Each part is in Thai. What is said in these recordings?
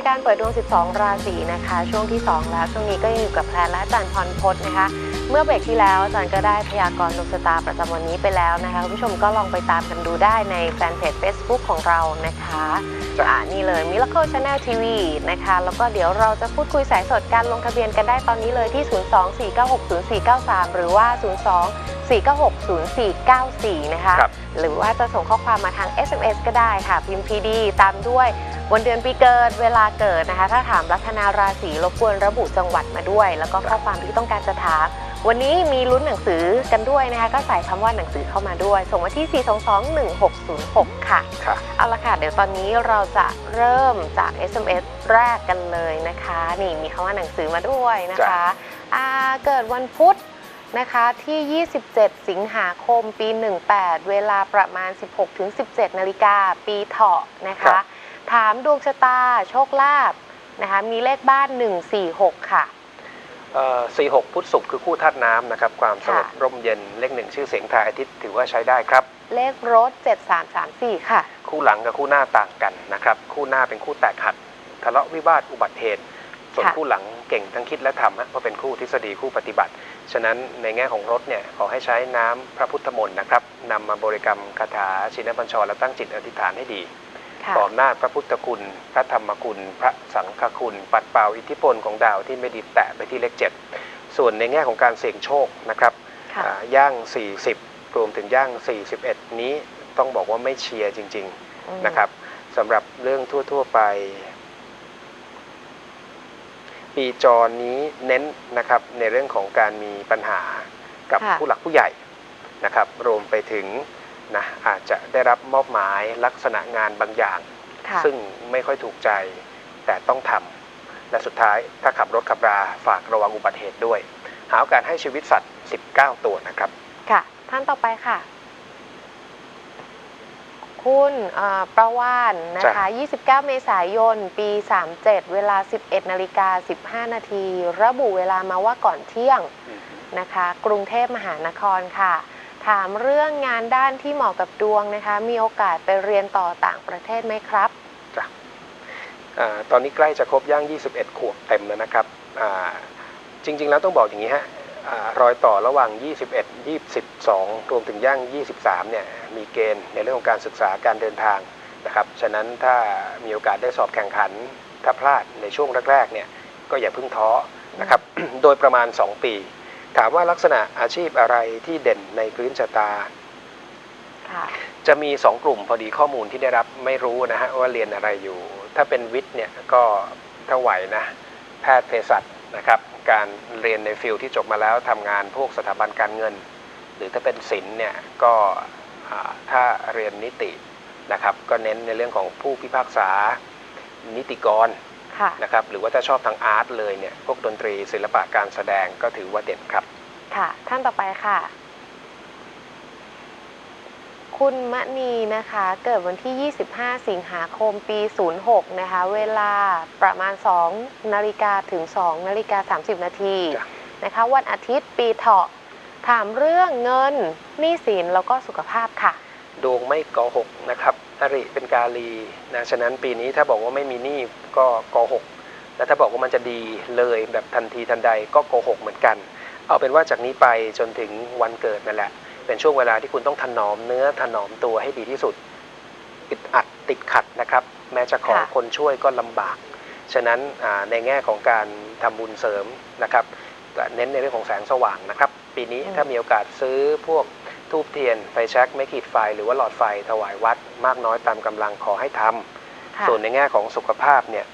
ายการเปิดดวง 12 ราศีนะคะ ช่วงที่ 2 แล้ว ช่วงนี้ก็ยังอยู่กับแพรและอาจารย์พรพจน์นะคะ เมื่อเบรกที่แล้วอาจารย์ก็ได้พยากรณ์ดวงชะตาประจำวันนี้ไปแล้วนะคะคุณผู้ชมก็ลองไปตามกันดูได้ในแฟนเพจ Facebook ของเรานะคะจะอ่านี่เลย Miracle Channel TV นะคะ แล้วก็เดี๋ยวเราจะพูดคุยสายสดการลงทะเบียนกันได้ตอนนี้เลยที่ 024960493 หรือว่า 02-496-0494 นะคะคหรือว่าจะส่งข้อความมาทาง SMS ก็ได้ค่ะ พิมพ์ PD ตามด้วยวันเดือนปีเกิดเวลาเกิดนะคะ ถ้าถามลัคนาราศีรบกวนระบุจังหวัดมาด้วย แล้วก็ข้อความที่ต้องการจะถามวันนี้มีลุ้นหนังสือกันด้วยนะคะ ก็ใส่คำว่าหนังสือเข้ามาด้วย ส่งมาที่ 4221606 ค่ะ ค่ะ เอาละค่ะ เดี๋ยวตอนนี้เราจะเริ่มจาก SMS แรกกันเลยนะคะ นี่มีคำว่าหนังสือมาด้วยนะคะอ่าเกิดวันพุธ นะคะที่ 27 สิงหาคมปี 18 เวลาประมาณ 16-17 นาฬิกาปีเถาะนะครัคะบถามดวงชะตา โชคลาภนะคะ มีเลขบ้าน 146 ค่ะเอ่อ46พุทธศุกร์คือคู่ธาตุน้ำนะครับ ความสงบค่ะร่มเย็นเลขหนึ่งชื่อเสียงทายอาทิตย์ถือว่าใช้ได้ครับ เลขรถ 7334 ค่ะ คู่หลังกับคู่หน้าต่างกันนะครับ คู่หน้าเป็นคู่แตกหักทะเลาะวิวาทอุบัติเหตุ ส่วนค่ะคู่หลัง เก่งทั้งคิดและทำฮะเพราะเป็นคู่ทฤษฎีคู่ปฏิบัติ ฉะนั้นในแง่ของรถเนี่ยขอให้ใช้น้ำพระพุทธมนต์นะครับนำมาบริกรรมคาถาชินบัญชรและตั้งจิตอธิษฐานให้ดีค่ะขออำนาจพระพุทธคุณ พระธรรมคุณ พระสังฆคุณ ปัดเป่าอิทธิพลของดาวที่ไม่ดีแตะไปที่เลขเจ็ดส่วนในแง่ของการเสี่ยงโชคนะครับค่ะอ่าย่าง 40 รวมถึงย่าง 41 นี้ต้องบอกว่าไม่เชียร์จริงอืมๆนะครับสำหรับเรื่องทั่ว ๆ ไป ปีจรนี้เน้นนะครับในเรื่องของการมีปัญหากับค่ะผู้หลักผู้ใหญ่นะครับ รวมไปถึงนะอาจจะได้รับมอบหมายลักษณะงานบางอย่างค่ะซึ่งไม่ค่อยถูกใจแต่ต้องทำและสุดท้ายถ้าขับรถขับราฝากระวังอุบัติเหตุด้วย หาโอกาสให้ชีวิตสัตว์ 19 ตัวนะครับ ค่ะ ท่านต่อไปค่ะ คุณเอ่อประวานนะคะ 29 เมษายน ปี 37 เวลา 11 นาฬิกา 15 นาที ระบุเวลามาว่าก่อนเที่ยงนะคะ กรุงเทพมหานครค่ะ ถามเรื่องงานด้านที่เหมาะกับดวงนะคะ มีโอกาสไปเรียนต่อต่างประเทศไหมครับอาตอนนี้ใกล้จะครบย่าง 21 ขวบเต็มแล้วนะครับอ่าจริง ๆ แล้วต้องบอกอย่างนี้ฮะอารอยต่อระหว่าง 21 22 รวมถึงย่าง 23 เนี่ย มีเกณฑ์ในเรื่องของการศึกษาการเดินทางนะครับ ฉะนั้นถ้ามีโอกาสได้สอบแข่งขัน ถ้าพลาดในช่วงแรกๆเนี่ยก็อย่าเพิ่งท้อนะครับ โดยประมาณ 2 ปี ถามว่าลักษณะอาชีพอะไรที่เด่นในพื้นชะตาค่ะจะมี 2 กลุ่มพอดีข้อมูลที่ได้รับไม่รู้นะฮะว่าเรียนอะไรอยู่ ถ้าเป็นวิทย์เนี่ยก็ถ้าไหวนะแพทย์เภสัชนะครับ การเรียนในฟิลที่จบมาแล้วทำงานพวกสถาบันการเงิน หรือถ้าเป็นศิลป์เนี่ยก็อ่า ถ้าเรียนนิตินะครับ ก็เน้นในเรื่องของผู้พิพากษานิติกรค่ะนะครับหรือว่าถ้าชอบทางอาร์ตเลยเนี่ยพวกดนตรีศิลปะการแสดงก็ถือว่าเด่นครับ ค่ะ ท่านต่อไปค่ะ คุณมณีนะคะ เกิดวันที่ 25 สิงหาคมปี 06 นะคะ เวลาประมาณ 2 นาฬิกาถึง 2 นาฬิกา 30 นาทีจ้ะนะคะ วันอาทิตย์ปีเถาะ ถามเรื่องเงินหนี้สินแล้วก็สุขภาพค่ะ ดวงไม่โกหกนะครับอริเป็นกาลีนะฉะนั้นปีนี้ถ้าบอกว่าไม่มีหนี้ก็โกหกและถ้าบอกว่ามันจะดีเลยแบบทันทีทันใดก็โกหกเหมือนกัน เอาเป็นว่าจากนี้ไปจนถึงวันเกิดนั่นแหละ เป็นช่วงเวลาที่คุณต้องถนอมเนื้อถนอมตัวให้ดีที่สุดอึดอัดติดขัดนะครับ แม้จะขอค่ะคนช่วยก็ลำบาก ฉะนั้นอ่าในแง่ของการทำบุญเสริมนะครับก็ เน้นในเรื่องของแสงสว่างนะครับ ปีนี้ถ้ามีโอกาสซื้อพวกทูบเทียนไฟแช็กไม่ขีดไฟ หรือว่าหลอดไฟถวายวัด มากน้อยตามกำลังขอให้ทำค่ะส่วนในแง่ของสุขภาพเนี่ย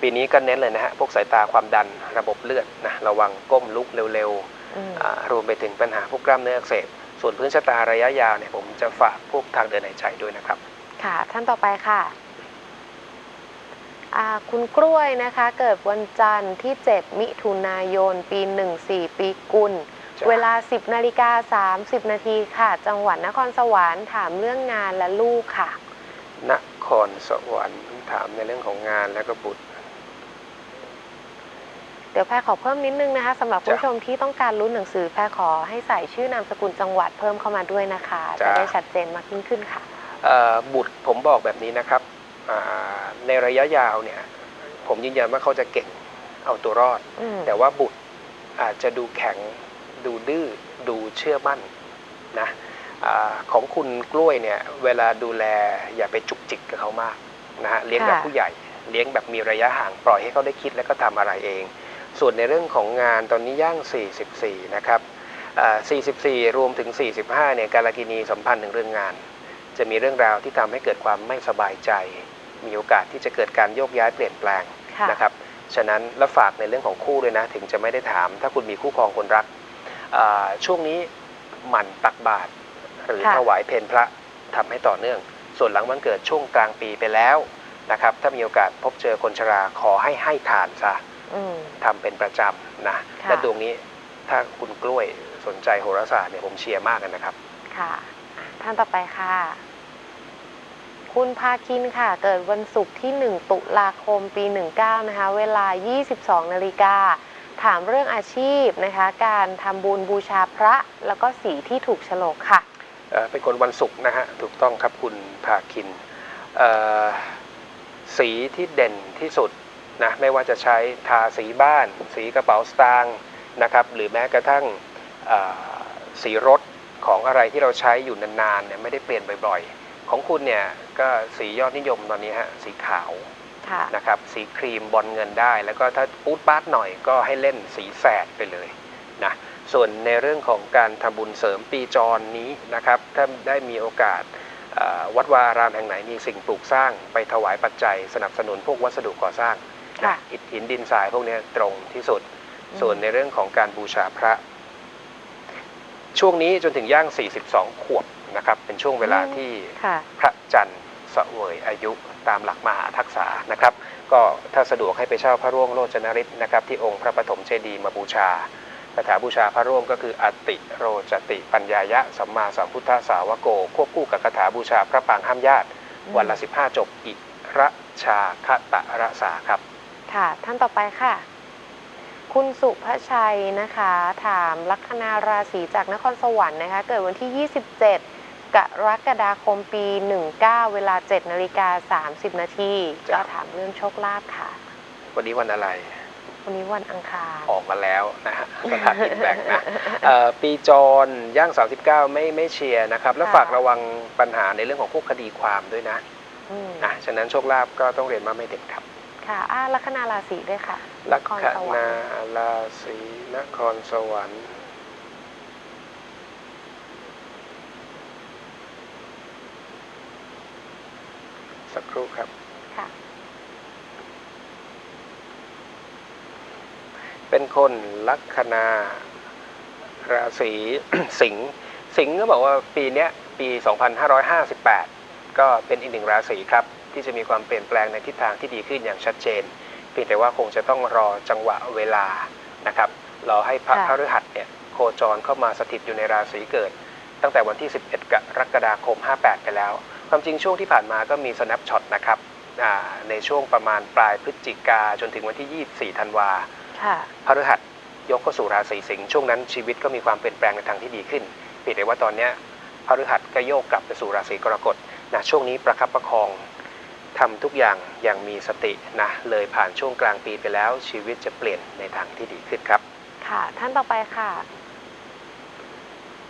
ปีนี้ก็เน้นเลยนะฮะพวกสายตาความดันระบบเลือดนะระวังก้มลุกเร็วอืมๆอ่ารวมไปถึงปัญหาพวกกล้ามเนื้ออักเสบส่วนพื้นชะตาระยะยาวเนี่ยผมจะฝากพวกทางเดินหายใจด้วยนะครับ ค่ะ ท่านต่อไปค่ะอ่า คุณกล้วยนะคะเกิดวันจันทร์ที่ 7 มิถุนายน ปี 14 ปีกุลจ้ะเวลา 10นาฬิกา30 นาทีค่ะ จังหวัดนครสวรรค์ถามเรื่องงานและลูกค่ะ นครสวรรค์ถามในเรื่องของงานและก็บุตร เดี๋ยวแพรขอเพิ่มนิดนึงนะคะสำหรับผู้จ้ะชมที่ต้องการลุ้นหนังสือแพรขอให้ใส่ชื่อนามสกุลจังหวัดเพิ่มเข้ามาด้วยนะคะจ้ะจะได้ชัดเจนมากยิ่งขึ้นค่ะเอ่อบุตรผมบอกแบบนี้นะครับอ่า ในระยะยาวเนี่ยผมยืนยันว่าเขาจะเก่งเอาตัวรอดอืมแต่ว่าบุตรอาจจะดูแข็งดูดื้อดูเชื่อมั่นนะอาของคุณกล้วยเนี่ยเวลาดูแลอย่าไปจุกจิกกับเขามากนะฮะเลี้ยงแบบผู้ใหญ่ เลี้ยงแบบมีระยะห่างปล่อยให้เขาได้คิดแล้วก็ทำอะไรเอง ส่วนในเรื่องของงานตอนนี้ย่าง 44 นะครับอ่า44 รวมถึง 45 เนี่ยการากินีสัมพันธ์ถึงเรื่องงาน จะมีเรื่องราวที่ทำให้เกิดความไม่สบายใจ มีโอกาสที่จะเกิดการโยกย้ายเปลี่ยนแปลงค่ะ นะครับ ฉะนั้นแล้วฝากในเรื่องของคู่ด้วยนะ ถึงจะไม่ได้ถาม ถ้าคุณมีคู่ครองคนรักอ่าช่วงนี้หมั่นตักบาตรหรือค่ะ ถวายเพลพระทำให้ต่อเนื่อง ส่วนหลังวันเกิดช่วงกลางปีไปแล้วนะครับถ้ามีโอกาสพบเจอคนชราขอให้ให้ทานซะ อืม ทำเป็นประจำนะค่ะ และดวงนี้ถ้าคุณกล้วยสนใจโหราศาสตร์เนี่ยผมเชียร์มากเลยนะครับ ค่ะอะท่านต่อไปค่ะ คุณพาคินค่ะ เกิดวันศุกร์ที่ 1 ตุลาคมปี 19 นะคะ เวลา 22 นาฬิกา ถามเรื่องอาชีพนะคะ การทำบุญบูชาพระแล้วก็สีที่ถูกโฉลกค่ะ เอ่อเป็นคนวันศุกร์นะฮะถูกต้องครับคุณภาคินเอ่อสีที่เด่นที่สุดนะไม่ว่าจะใช้ทาสีบ้าน สีกระเป๋าสตางค์นะครับหรือแม้กระทั่งเอ่อสีรถของอะไรที่เราใช้อยู่นานๆเนี่ยไม่ได้เปลี่ยนบ่อยๆ ของคุณเนี่ยก็สียอดนิยมตอนนี้ฮะสีขาวค่ะนะครับสีครีมบอลเงินได้ แล้วก็ถ้าปูดปาดหน่อยก็ให้เล่นสีแสดไปเลยนะส่วนในเรื่องของการทำบุญเสริมปีจรนี้นะครับถ้าได้มีโอกาสเอ่อวัดวาอารามแห่งไหนมีสิ่งปลูกสร้างไปถวายปัจจัย สนับสนุนพวกวัสดุก่อสร้างค่ะนะอิฐหินดินทรายพวกเนี้ยตรงที่สุด ส่วนในเรื่องของการบูชาพระ ช่วงนี้จนถึงย่าง 42 ขวบ นะครับเป็นช่วงเวลาที่ค่ะพระจันทร์เสวยอายุตามหลักมหาทักษะนะครับ ก็ถ้าสะดวกให้ไปเช่าพระร่วงโลจนฤทธิ์นะครับที่องค์พระปฐมเจดีย์มาบูชาคาถาบูชาพระร่วงก็คืออติโรจติปัญญายะสัมมาสัมพุทธสาวโก ควบคู่กับคาถาบูชาพระปางห้ามญาติ วันละ 15 จบอิระชาคตะระสาครับ ค่ะ ท่านต่อไปค่ะ คุณสุภชัยนะคะ ถามลัคนาราศีจากนครสวรรค์นะคะ เกิดวันที่ 27 กรกฎาคมปี 19 เวลา7นาฬิกา30 นาทีจ้ะก็ถามเรื่องโชคลาภค่ะ วันนี้วันอะไร วันนี้วันอังคาร ออกมาแล้วนะฮะสถานกินแบ่งนะเอ่อปีจรย่าง 39 ไม่ไม่เชียร์นะครับ แล้วค่ะฝากระวังปัญหาในเรื่องของพวกคดีความด้วยนะอืมนะฉะนั้นโชคลาภก็ต้องเรียนว่าไม่เด็ดครับค่ะอ่าลัคนาราศีด้วยค่ะลัคนครสวรรนาค์ราศีนครสวรรค์ ครู่ครับ ค่ะ เป็นคนลัคนาราศีสิงห์สิงห์ก็บอกว่าปีเนี้ยปี 2558 ก็เป็นอีกหนึ่งราศีครับ ที่จะมีความเปลี่ยนแปลงในทิศทางที่ดีขึ้นอย่างชัดเจนเพียงแต่ว่าคงจะต้องรอจังหวะเวลานะครับรอให้พระค่ะพฤหัสเนี่ยโคจรเข้ามาสถิตอยู่ในราศีเกิด ตั้งแต่วันที่ 11 กรกฎาคม 58 ไปแล้ว ความจริงช่วงที่ผ่านมาก็มี snapshot นะครับอ่าในช่วงประมาณปลายพฤศจิกาจนถึงวันที่ 24 ธันวาค่ะพฤหัสยกเข้าสู่ราศีสิงห์ช่วงนั้นชีวิตก็มีความเปลี่ยนแปลงในทางที่ดีขึ้นเพียงแต่ว่าตอนเนี้ยพฤหัสก็โยกกลับไปสู่ราศีกรกฎนะช่วงนี้ประคับประคองทำทุกอย่างอย่างมีสตินะเลยผ่านช่วงกลางปีไปแล้วชีวิตจะเปลี่ยนในทางที่ดีขึ้นครับ ค่ะ ท่านต่อไปค่ะ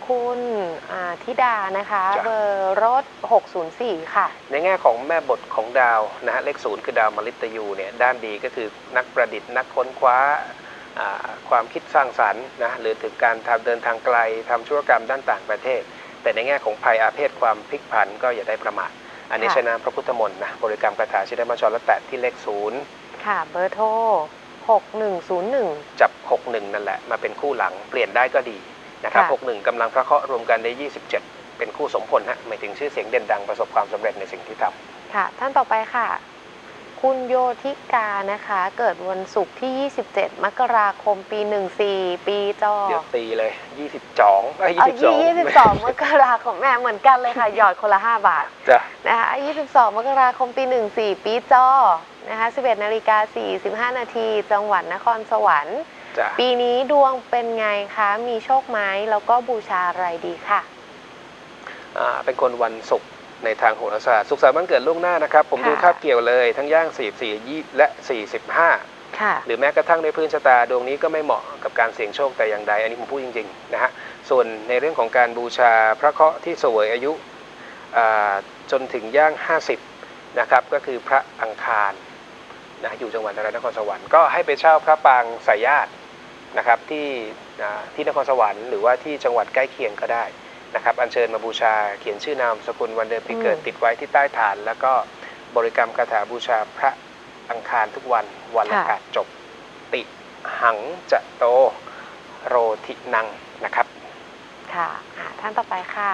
คุณอ่าธิดานะคะจ้ะเบอร์รถ 604 ค่ะ ในแง่ของแม่บทของดาวนะฮะเลขศูนย์คือดาวมฤตยูเนี่ยด้านดีก็คือนักประดิษฐ์นักค้นคว้าอ่าความคิดสร้างสรรค์นะหรือถึงการทำเดินทางไกลทำธุรกรรมด้านต่างประเทศ แต่ในแง่ของภัยอาเพศความพลิกผันก็อย่าได้ประมาทอันนี้ค่ะใช้นามพระพุทธมนต์นะบริกรรมคาถาชินมัญชรและแตะที่เลขศูนย์ค่ะเบอร์โทร6101 จับ 61 นั่นแหละ มาเป็นคู่หลังเปลี่ยนได้ก็ดี นะครับค่ะ61กำลังพระเคราะห์รวมกันได้ 27 เป็นคู่สมพลฮะหมายถึงชื่อเสียงเด่นดังประสบความสำเร็จในสิ่งที่ทำ ค่ะ ท่านต่อไปค่ะ คุณโยธิกานะคะ เกิดวันศุกร์ที่ 27 มกราคมปี 14 ปีจอเดี๋ยวตีเลย 22ไอ้ยเอา22 22 มกราคมแม่เหมือนกันเลยค่ะ หยอดคนละ 5 บาท จ้ะนะคะ22 มกราคมปี 14 ปีจอนะคะ11นาฬิกา45 นาที จังหวัดนครสวรรค์ จ้ะปีนี้ดวงเป็นไงคะ มีโชคไหมแล้วก็บูชาอะไรดีค่ะ อ่าเป็นคนวันศุกร์ในทางโหราศาสตร์สุขสันต์วันเกิดล่วงหน้านะครับ ผมค่ะ ดูคาบเกี่ยวเลยทั้งย่าง 44 20และ 45 ค่ะ หรือแม้กระทั่งในพื้นชะตาดวงนี้ก็ไม่เหมาะกับการเสี่ยงโชคแต่อย่างใด อันนี้ผมพูดจริงๆนะฮะส่วนในเรื่องของการบูชาพระเคราะห์ที่เสวยอายุอ่าจนถึงย่าง 50นะครับก็คือพระอังคารนะอยู่จังหวัดนราธิวาสนครสวรรค์ก็ให้ไปเช่าพระปางสายญาติ นะครับที่อ่าที่นครสวรรค์หรือว่าที่จังหวัดใกล้เคียงก็ได้นะครับอัญเชิญมาบูชาเขียนชื่อนามสกุลวันเดือนปีเกิดอืมติดไว้ที่ใต้ฐาน แล้วก็บริกรรมคาถาบูชาพระอังคารทุกวันวันละค่ะแปดจบติหังจะโตโรทินังนะครับค่ะอะท่านต่อไปค่ะ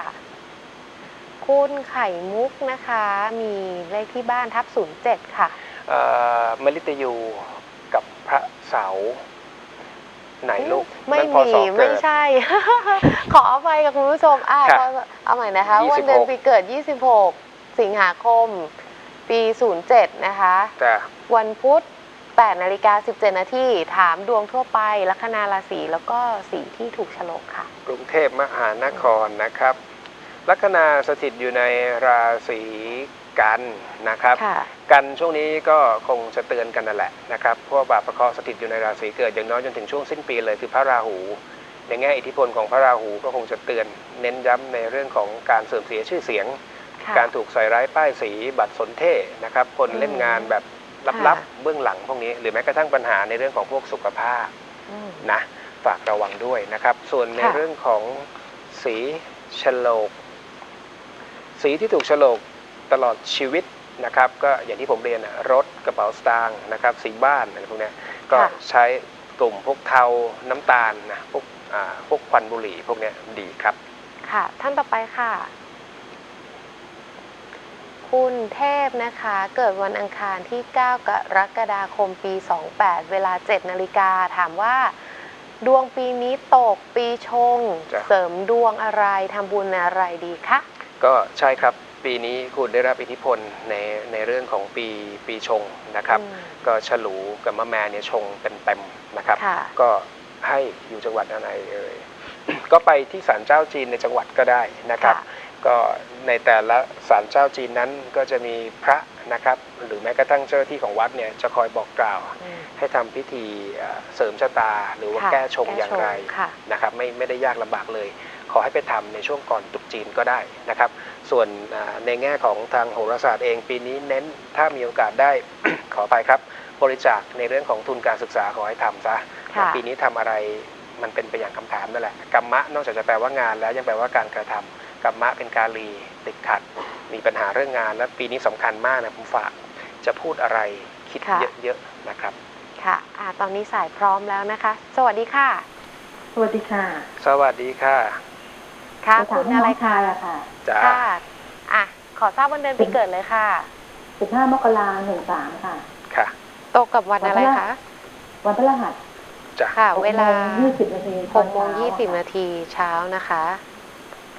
คุณไข่มุกนะคะ มีเลขที่บ้านทับศูนย์เจ็ดค่ะเอ่อมฤตยูกับพระเสาร์ ไหนลูกไม่นั่นพมีศเกิไม่ดใช่ ขออภัยกับคุณผู้ชมอะครับขอเอาใหม่นะคะ26วันเดือนปีเกิด 26 สิงหาคม ปี 07 นะคะจะวันพุธ8นาฬิกา17 นาที ถามดวงทั่วไป ลัคนาราศี แล้วก็สีที่ถูกฉลกค่ะ กรุงเทพมหานครนะครับ ลัคนาสถิตอยู่ในราศี กันนะครับค่ะกันช่วงนี้ก็คงจะเตือนกันนั่นแหละนะครับเพราะว่าบาปประเคราะห์สถิตอยู่ในราศีเกิดอย่างน้อยจนถึงช่วงสิ้นปีเลยคือพระราหู ในแง่อิทธิพลของพระราหูก็คงจะเตือนเน้นย้ำในเรื่องของการเสื่อมเสียชื่อเสียงค่ะการถูกใส่ร้ายป้ายสีบัตรสนเทนะครับ คนอืมเล่นงานแบบลับค่ะๆเบื้องหลังพวกนี้ หรือแม้กระทั่งปัญหาในเรื่องของพวกสุขภาพอืมนะฝากระวังด้วยนะครับ ส่วนในค่ะเรื่องของสีฉลก สีที่ถูกฉลก ตลอดชีวิตนะครับก็อย่างที่ผมเรียนอะรถกระเป๋าสตางค์นะครับสีบ้านอะไรพวกเนี้ยก็ค่ะใช้กลุ่มพวกเทาน้ำตาลนะพวกอ่าพวกควันบุหรี่พวกเนี้ยดีครับ ค่ะ ท่านต่อไปค่ะ คุณเทพนะคะ เกิดวันอังคารที่ 9 กรกฎาคมปี 28 เวลา 7 นาฬิกาถามว่า ดวงปีนี้ตกปีชงจ้ะเสริมดวงอะไรทำบุญอะไรดีคะก็ใช่ครับ ปีนี้คุณได้รับอิทธิพลในในเรื่องของปีปีชงนะครับอืมก็ฉลูกับมะแม่เนี่ยชงเต็มๆนะครับค่ะก็ให้อยู่จังหวัดอะไรเอ่ยก็ไปที่ศาลเจ้าจีนในจังหวัดก็ได้นะครับค่ะก็ในแต่ละศาลเจ้าจีนนั้นก็จะมีพระนะครับ หรือแม้กระทั่งเจ้าหน้าที่ของวัดเนี่ยจะคอยบอกกล่าวอืมให้ทำพิธีเอ่อเสริมชะตา หรือว่าค่ะแก้ชงอย่างไรค่ะนะครับ ไม่ไม่ได้ยากลำบากเลย ขอให้ไปทำในช่วงก่อนตรุษจีนก็ได้นะครับ ส่วนอ่าในแง่ของทางโหราศาสตร์เองปีนี้เน้นถ้ามีโอกาสได้ ขออภัยครับ บริจาคในเรื่องของทุนการศึกษาขอให้ทำซะค่ะปีนี้ทำอะไรมันเป็นไปอย่างคำถามนั่นแหละกรรมะนอกจากจะแปลว่างานแล้วยังแปลว่าการกระทำกรรมะเป็นการลีติดขัด มีปัญหาเรื่องงานและปีนี้สำคัญมากนะผมฝากจะพูดอะไรคิดค่ะเยอะๆนะครับ ค่ะอ่าตอนนี้สายพร้อมแล้วนะคะ สวัสดีค่ะ สวัสดีค่ะ สวัสดีค่ะ ค่ะจะถาคุมณให้อะไรน้องคะชายอะค่ะจ้าค่ะอะ ขอทราบวันเดือนปีเกิดเลยค่ะ15มกราหนึ่งสามค่ะ ค่ะตกกับวันอะไรคะ วันพฤหัสจ้าค่ะ เวลายี่สิบนาทีหกโมงยี่สิบนาทีเช้านะคะ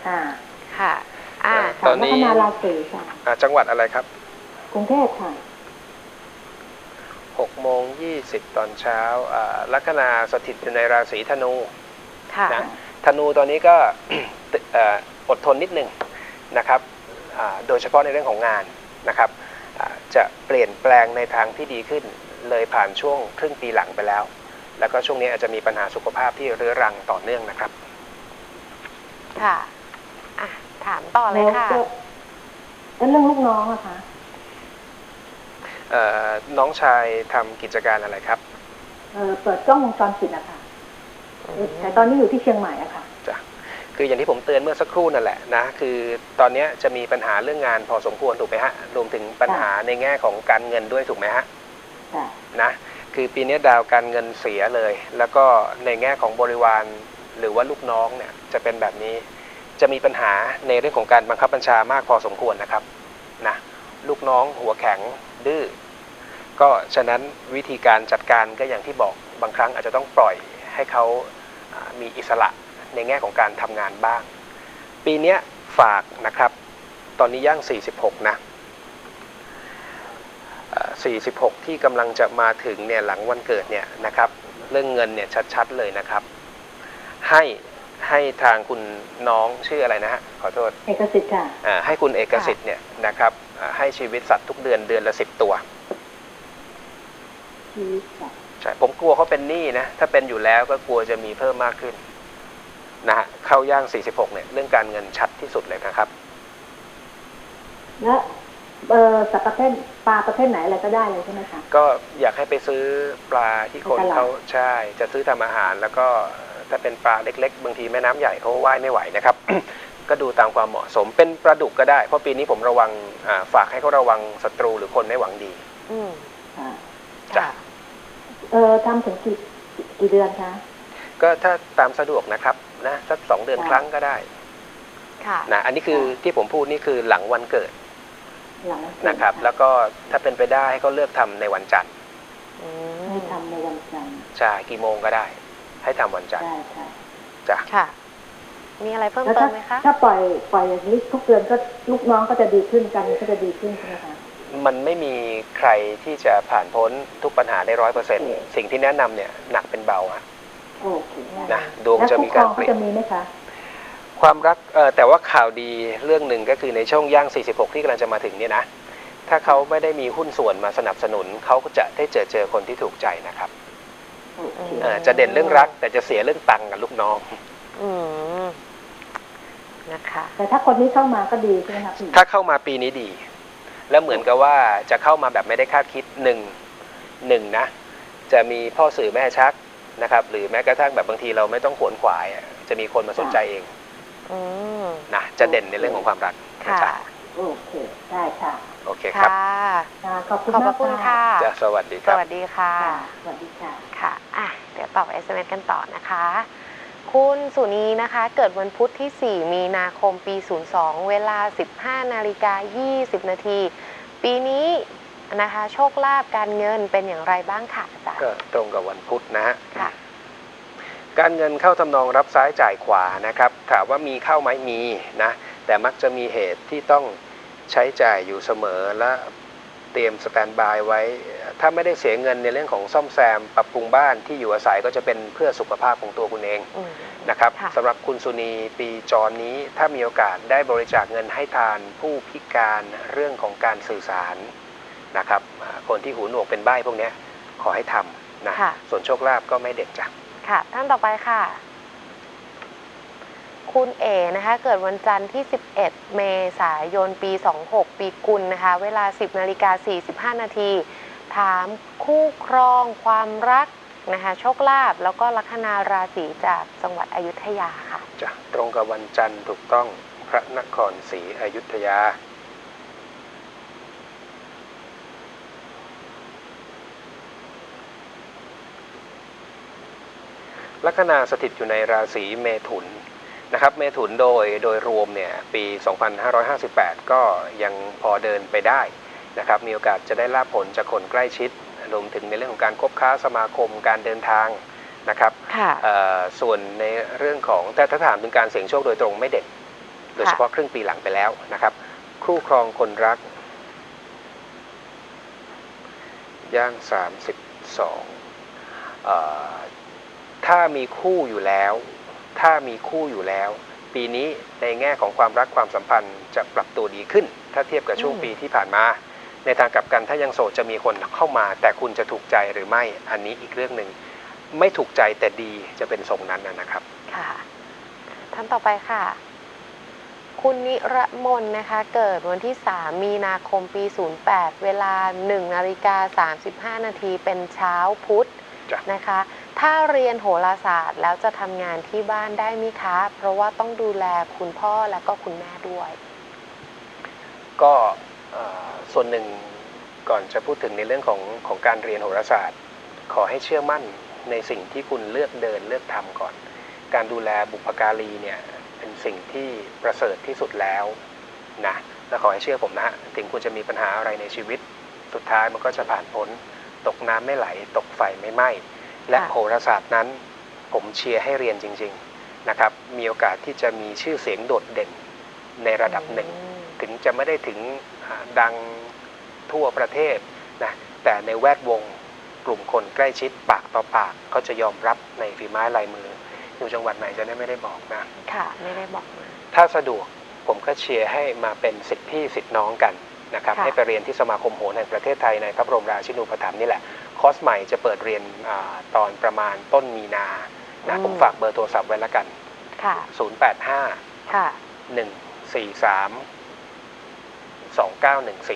ค่ะ ค่ะ อ่าตอนนี้ถามลัคนาราศีค่ะอ่าจังหวัดอะไรครับ กรุงเทพค่ะ6โมง20ตอนเช้าอ่าลัคนาสถิตอยู่ในราศีธนูค่ะ นะธนูตอนนี้ก็เอ่ออดทนนิดหนึ่งนะครับอ่าโดยเฉพาะในเรื่องของงานนะครับอ่าจะเปลี่ยนแปลงในทางที่ดีขึ้นเลยผ่านช่วงครึ่งปีหลังไปแล้ว แล้วก็ช่วงนี้อาจจะมีปัญหาสุขภาพที่เรื้อรังต่อเนื่องนะครับ ค่ะอะ ถามต่อเลยค่ะแล้วก็แล้วเรื่องลูกน้องอะคะเอ่อน้องชายทำกิจการอะไรครับเออเปิดกล้องวงจรปิดอะค่ะแต่ตอนนี้อยู่ที่เชียงใหม่อะค่ะจ้ะ คืออย่างที่ผมเตือนเมื่อสักครู่นั่นแหละนะคือตอนเนี้ยจะมีปัญหาเรื่องงานพอสมควรถูกไหมฮะรวมถึงปัญหาในแง่ของการเงินด้วยถูกไหมฮะค่ะนะคือปีนี้ดาวการเงินเสียเลย แล้วก็ในแง่ของบริวารหรือว่าลูกน้องเนี่ยจะเป็นแบบนี้จะมีปัญหาในเรื่องของการบังคับบัญชามากพอสมควรนะครับนะลูกน้องหัวแข็งดื้อก็ฉะนั้นวิธีการจัดการก็อย่างที่บอกบางครั้งอาจจะต้องปล่อยให้เขาอ่ามีอิสระ ในแง่ของการทำงานบ้าง ปีเนี้ยฝากนะครับ ตอนนี้ย่าง 46 นะเอ่อ46 ที่กำลังจะมาถึงเนี่ยหลังวันเกิดเนี่ยนะครับ เรื่องเงินเนี่ยชัดๆเลยนะครับ ให้ให้ทางคุณน้องชื่ออะไรนะฮะขอโทษเอกสิทธิ์ค่ะอ่าให้คุณเอกสิทธิ์เนี่ยนะครับอ่าให้ชีวิตสัตว์ทุกเดือนเดือนละสิบตัวชีวิตค่ะใช่ผมกลัวเขาเป็นหนี้นะ ถ้าเป็นอยู่แล้วก็กลัวจะมีเพิ่มมากขึ้น นะฮะเข้าย่าง 46 เนี่ย เรื่องการเงินชัดที่สุดเลยนะครับ และเออสัตว์ประเภทปลาประเภทไหนอะไรก็ได้เลยใช่ไหมคะ ก็อยากให้ไปซื้อปลาที่คนในตลาด เขาใช่ จะซื้อทำอาหาร แล้วก็ถ้าเป็นปลาเล็ก ๆ บางทีแม่น้ำใหญ่เขาว่ายไม่ไหวนะครับ ก็ดูตามความเหมาะสมเป็นปลาดุกก็ได้ เพราะปีนี้ผมระวังอ่าฝากให้เขาระวังศัตรูหรือคนไม่หวังดี อืมค่ะจ้ะ ค่ะ เออทำถึงกี่กี่เดือนคะก็ถ้าตามสะดวกนะครับ นะสักสองเดือนค่ะครั้งก็ได้ค่ะนะอันนี้คือที่ผมพูดนี่คือหลังวันเกิดหลังวันเกิดนะครับ แล้วก็ถ้าเป็นไปได้ให้เขาเลือกทำในวันจันทร์อืมให้ทำในวันจันทร์ใช่กี่โมงก็ได้ ให้ทำวันจันทร์ได้ค่ะจ้ะค่ะ มีอะไรเพิ่มแล้วเติถ้ามไหมคะถ้าปล่อยปล่อยอย่างนี้ทุกเดือนก็ลูกน้องก็จะดีขึ้นกันก็จะดีขึ้นใช่ไหมคะมันไม่มีใครที่จะผ่านพ้นทุกปัญหาได้ร้อยเปอร์เซ็นต์สิ่งที่แนะนำเนี่ยหนักเป็นเบาอะ โอเคได้นะดวงแล้วจะคุ้มีมครการองเปเขาลี่ยนจะมีไหมคะความรักเออแต่ว่าข่าวดีเรื่องหนึ่งก็คือในช่วงย่าง 46 ที่กำลังจะมาถึงเนี่ยนะถ้าเขาไม่ได้มีหุ้นส่วนมาสนับสนุนเขาก็จะได้เจอเจอคนที่ถูกใจนะครับโอเคเออจะเด่นเรื่องรัก แต่จะเสียเรื่องตังค์กับลูกน้องอืมนะคะแต่ถ้าคนนี้เข้ามาก็ดีใช่ไหมคะพี่ถ้าเข้ามาปีนี้ดี แล้วเหมือนกับว่าจะเข้ามาแบบไม่ได้คาดคิดหนึ่งหนึ่งนะ จะมีพ่อสื่อแม่ชัก นะครับ หรือแม้กระทั่งแบบบางทีเราไม่ต้องขวนขวายอะจะมีคนมาสนใจเองอืมนะจะเด่นในเรื่องของความรักนะค่ะจ๊ะโอเค ได้ค่ะโอเคครับค่ะค่ะขอบคุณขอบพมาระกคุณค่ะ จะสวัสดีคสรับ วัสดีค่ะค่ะสวัสดีค่ะ ค่ะ อะ เดี๋ยวตอบ SMS กันต่อนะคะ คุณสุนีนะคะ เกิดวันพุธที่ 4 มีนาคมปี 02 เวลา 15 นาฬิกา 20 นาที ปีนี้ นะคะ โชคลาภการเงินเป็นอย่างไรบ้างค่ะอาจารย์ก็ตรงกับวันพุธนะฮะค่ะ การเงินเข้าทำนองรับซ้ายจ่ายขวานะครับ ถามว่ามีเข้าไหมมีนะ แต่มักจะมีเหตุที่ต้องใช้จ่ายอยู่เสมอและเตรียมสแตนด์บายไว้ ถ้าไม่ได้เสียเงินในเรื่องของซ่อมแซม ปรับปรุงบ้านที่อยู่อาศัยก็จะเป็นเพื่อสุขภาพของตัวคุณเองอืม นะครับค่ะ สำหรับคุณสุนีปีจรนี้ถ้ามีโอกาสได้บริจาคเงินให้ทานผู้พิการเรื่องของการสื่อสาร นะครับอ่าคนที่หูหนวกเป็นใบ้พวกเนี้ยขอให้ทำนะค่ะส่วนโชคลาภก็ไม่เด็ดจ้ะค่ะท่านต่อไปค่ะ คุณเอนะคะ เกิดวันจันทร์ที่ 11 เมษายนปี 26 ปีกุลนะคะ เวลา 10นาฬิกา45 นาที ถามคู่ครองความรักนะคะโชคลาภแล้วก็ลัคนาราศีจากจังหวัดอยุธยาค่ะจ้ะตรงกับวันจันทร์ถูกต้องพระนครศรีอยุธยา ลัคนาสถิตอยู่ในราศีเมถุนนะครับเมถุนโดยโดยรวมเนี่ยปี 2558 ก็ยังพอเดินไปได้นะครับมีโอกาสจะได้รับผลจากคนใกล้ชิดรวมถึงในเรื่องของการคบค้าสมาคมการเดินทางนะครับค่ะเอ่อส่วนในเรื่องของแต่ถ้าถามถึงการเสี่ยงโชคโดยตรงไม่เด็ดโดยเฉพาะครึ่งปีหลังไปแล้วนะครับ คู่ครองคนรัก ย่าง 32เอ่อ ถ้ามีคู่อยู่แล้ว ถ้ามีคู่อยู่แล้ว ปีนี้ในแง่ของความรักความสัมพันธ์จะปรับตัวดีขึ้น ถ้าเทียบกับช่วงอืมปีที่ผ่านมา ในทางกลับกันถ้ายังโสดจะมีคนเข้ามา แต่คุณจะถูกใจหรือไม่อันนี้อีกเรื่องหนึ่งไม่ถูกใจแต่ดีจะเป็นทรงนั้นนะนะครับ ค่ะ ท่านต่อไปค่ะ คุณนิรมนนะคะ เกิดวันที่ 3 มีนาคมปี 08 เวลา1นาฬิกา35 นาทีเป็นเช้าพุธจ้ะนะคะ ถ้าเรียนโหราศาสตร์แล้วจะทำงานที่บ้านได้ไหมคะ เพราะว่าต้องดูแลคุณพ่อและก็คุณแม่ด้วย ก็ส่วนหนึ่งก่อนจะพูดถึงในเรื่องของของการเรียนโหราศาสตร์ ขอให้เชื่อมั่นในสิ่งที่คุณเลือกเดินเลือกทำก่อน การดูแลบุพการีเนี่ยเป็นสิ่งที่ประเสริฐที่สุดแล้วนะและขอให้เชื่อผมนะ ถึงคุณจะมีปัญหาอะไรในชีวิต สุดท้ายมันก็จะผ่านพ้น ตกน้ำไม่ไหล ตกไฟไม่ไหม้ และค่ะโหราศาสตร์นั้น ผมเชียร์ให้เรียนจริง ๆนะครับ มีโอกาสที่จะมีชื่อเสียงโดดเด่นในระดับหนึ่งอืมถึงจะไม่ได้ถึงอ่าดังทั่วประเทศนะแต่ในแวดวงกลุ่มคนใกล้ชิดปากต่อปากเขาจะยอมรับในฝีไม้ลายมือ อยู่จังหวัดไหนจะได้ไม่ได้บอกนะ ค่ะ ไม่ได้บอกมาถ้าสะดวกผมก็เชียร์ให้มาเป็นสิทธิพี่สิทธิน้องกันนะครับค่ะให้ไปเรียนที่สมาคมโหรแห่งประเทศไทยในพระบรมราชินูปถัมภ์นี่แหละ คอร์สใหม่จะเปิดเรียนอาตอนประมาณต้นมีนานะผมฝากเบอร์โทรศัพท์ไว้แล้วกัน ค่ะ 085 ค่ะ 143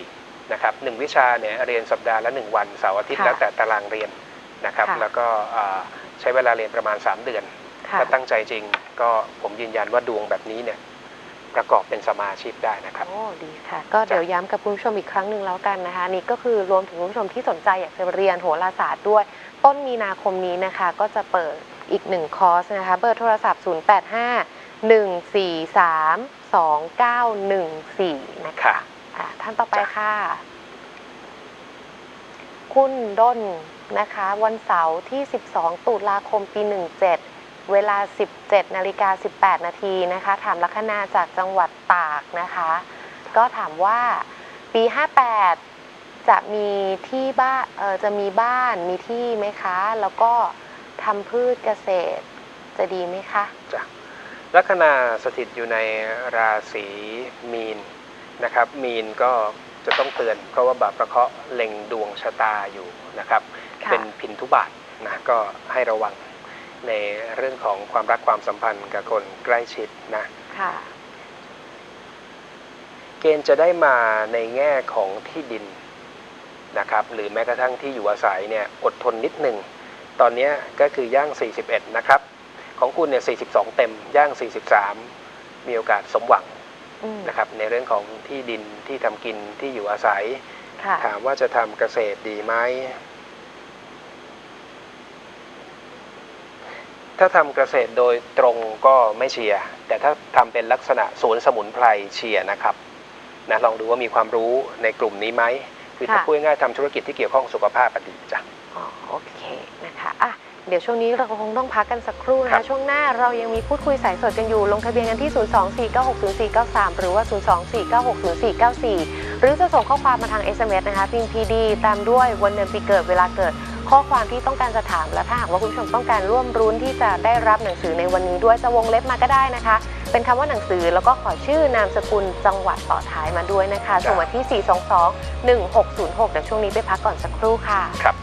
2914 นะครับหนึ่งวิชาเนี่ยเรียนสัปดาห์ละ 1 วันเสาร์อาทิตย์ค่ะแล้วแต่ตารางเรียนนะครับค่ะแล้วก็อ่าใช้เวลาเรียนประมาณ 3 เดือนค่ะถ้าตั้งใจจริงก็ผมยืนยันว่าดวงแบบนี้เนี่ย ประกอบเป็นสมาชีพได้นะครับ โอ้ดีค่ะ ก็เดี๋ยวย้ำกับคุณผู้ชมอีกครั้งหนึ่งแล้วกันนะคะ นี่ก็คือรวมถึงคุณผู้ชมที่สนใจอยากจะเรียนโหราศาสตร์ด้วย ต้นมีนาคมนี้นะคะ ก็จะเปิดอีกหนึ่งคอร์สนะคะ เบอร์โทรศัพท์ 085 143 2914 นะคะค่ะอะท่านต่อไปค่ะ คุณด้นนะคะ วันเสาร์ที่ 12 ตุลาคมปี 17 เวลา 17นาฬิกา18 นาทีนะคะ ถามลัคนาจากจังหวัดตากนะคะ ก็ถามว่าปี 58 จะมีที่บ้านเออจะมีบ้านมีที่ไหมคะ แล้วก็ทำพืชเกษตรจะดีไหมคะจ้ะลัคนาสถิตอยู่ในราศีมีนนะครับ มีนก็จะต้องเตือนเพราะว่าบาปประเคราะห์เล็งดวงชะตาอยู่นะครับค่ะเป็นพินทุบาทนะก็ให้ระวัง ในเรื่องของความรักความสัมพันธ์กับคนใกล้ชิดนะค่ะเกณฑ์จะได้มาในแง่ของที่ดินนะครับหรือแม้กระทั่งที่อยู่อาศัยเนี่ยอดทนนิดหนึ่งตอนเนี้ยก็คือย่าง 41 นะครับ ของคุณเนี่ย 42 เต็มย่าง 43 มีโอกาสสมหวังอืมนะครับในเรื่องของที่ดินที่ทำกินที่อยู่อาศัยค่ะถามว่าจะทำเกษตรดีไหม ถ้าทำเกษตรโดยตรงก็ไม่เชียร์แต่ถ้าทำเป็นลักษณะสวนสมุนไพรเชียร์นะครับนะลองดูว่ามีความรู้ในกลุ่มนี้ไหมคือถ้าค่ะพูดง่ายๆทำธุรกิจที่เกี่ยวข้องสุขภาพอะดีจ้ะอ๋อโอเคนะคะอะเดี๋ยวช่วงนี้เราคงต้องพักกันสักครู่นะครัคะบช่วงหน้าเรายังมีพูดคุยสายสดกันอยู่ ลงทะเบียนกันที่ 024960493 หรือว่า 024960494 หรือจะส่งข้อความมาทาง SMS นะคะพิมพ์ PD ตามด้วยวันเดือนปีเกิดเวลาเกิด ข้อความที่ต้องการจะถาม และถ้าหากว่าคุณผู้ชมต้องการร่วมรุ้นที่จะได้รับหนังสือในวันนี้ด้วยจะวงเล็บมาก็ได้นะคะ เป็นคำว่าหนังสือแล้วก็ขอชื่อนามสกุลจังหวัดต่อท้ายมาด้วยนะคะส่งมาที่ 422 1606เดี๋ยวช่วงนี้ไปพักก่อนสักครู่ค่ะ ครับ